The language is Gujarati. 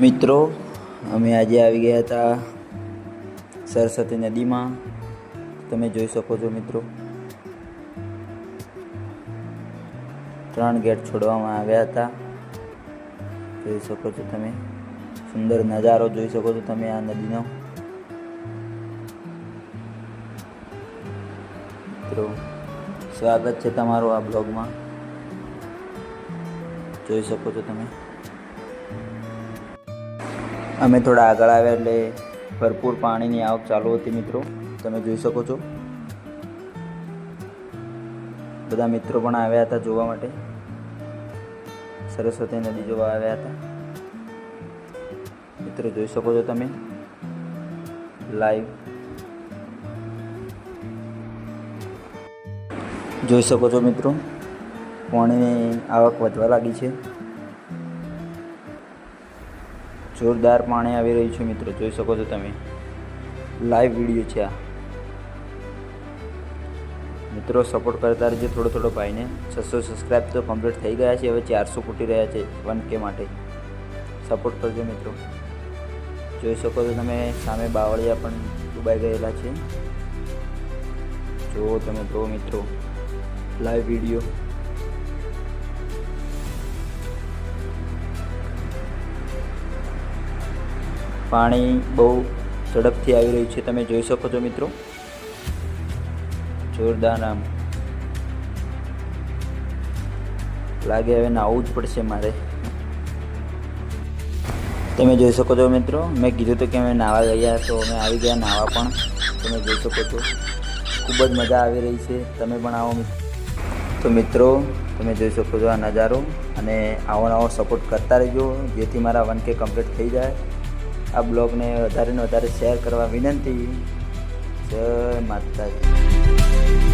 મિત્રો, અમે આજે આવી ગયા હતા સરસ્વતી નદીમાં. તમે જોઈ શકો છો મિત્રો. ત્રણ ગેટ છોડવામાં આવ્યા હતા. જોઈ શકો છો તમે. સુંદર નજારો જોઈ શકો છો તમે આ નદીનો. મિત્રો, સ્વાગત છે તમારું આ બ્લોગમાં. જોઈ શકો છો તમે. અમે થોડા આગળ આવ્યા એટલે ભરપૂર પાણીની આવક ચાલુ હતી મિત્રો. તમે જોઈ શકો છો. બધા મિત્રો પણ આવ્યા હતા જોવા માટે. સરસ્વતી નદી જોવા આવ્યા હતા. મિત્રો જોઈ શકો છો તમે. લાઈવ જોઈ શકો છો મિત્રો. પાણીની આવક વધવા લાગી છે. જોરદાર પાણી આવી રહ્યું છે મિત્રો, જોઈ શકો છો તમે. લાઈવ વીડિયો છે આ. મિત્રો સપોર્ટ કરતા રહેજો થોડો થોડો ભાઈને. છસો સબસ્ક્રાઈબ તો કમ્પ્લીટ થઈ ગયા છે, હવે ચારસો ફૂટી રહ્યા છે વન કે માટે. સપોર્ટ કરજો મિત્રો. જોઈ શકો છો તમે, સામે બાવળિયા પણ ડૂબાઈ ગયેલા છે. જુઓ તમે, જુઓ મિત્રો. લાઈવ વીડિયો પાણી બહુ ઝડપથી આવી રહ્યું છે. તમે જોઈ શકો છો મિત્રો. જોરદાર આમ લાગે હવે નાહવું જ પડશે મારે. તમે જોઈ શકો છો મિત્રો, મેં કીધું હતું કે અમે નાહવા ગયા, તો અમે આવી ગયા નાહવા પણ. તમે જોઈ શકો છો. ખૂબ જ મજા આવી રહી છે. તમે પણ આવો. તો મિત્રો, તમે જોઈ શકો છો આ નજારો અને આવો નવો સપોર્ટ કરતા રહેજો, જેથી મારા વન કે કમ્પ્લીટ થઈ જાય. આ બ્લોગને વધારે ને વધારે શેર કરવા વિનંતી. જય માતાજી.